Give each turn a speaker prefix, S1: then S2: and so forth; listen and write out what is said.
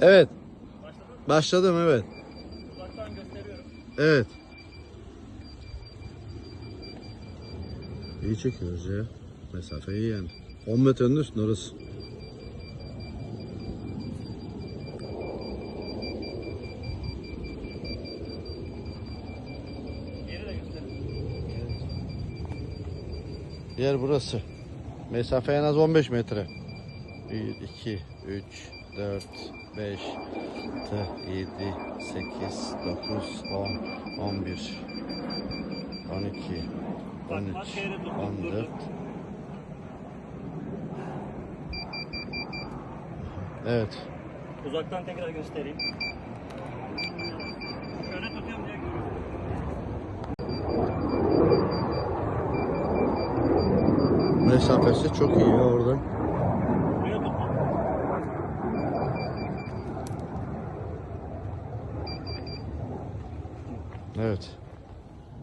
S1: Evet.
S2: Başladın?
S1: Başladım evet.
S2: Uzaktan gösteriyorum.
S1: Evet. İyi çekiyoruz ya. Mesafe iyi yani. 10 metrenin üstünde orası. Yer burası. Mesafe en az 15 metre. 1, 2, 3, 4, 5, 6, 7, 8, 9, 10, 11, 12,
S2: Bak
S1: 13,
S2: bak şehre dur. dur,
S1: 14,
S2: dur.
S1: Evet.
S2: Uzaktan tekrar göstereyim. Şöyle tutuyorum diye görüyorum.
S1: Mesafesi çok iyi ya oradan. Evet.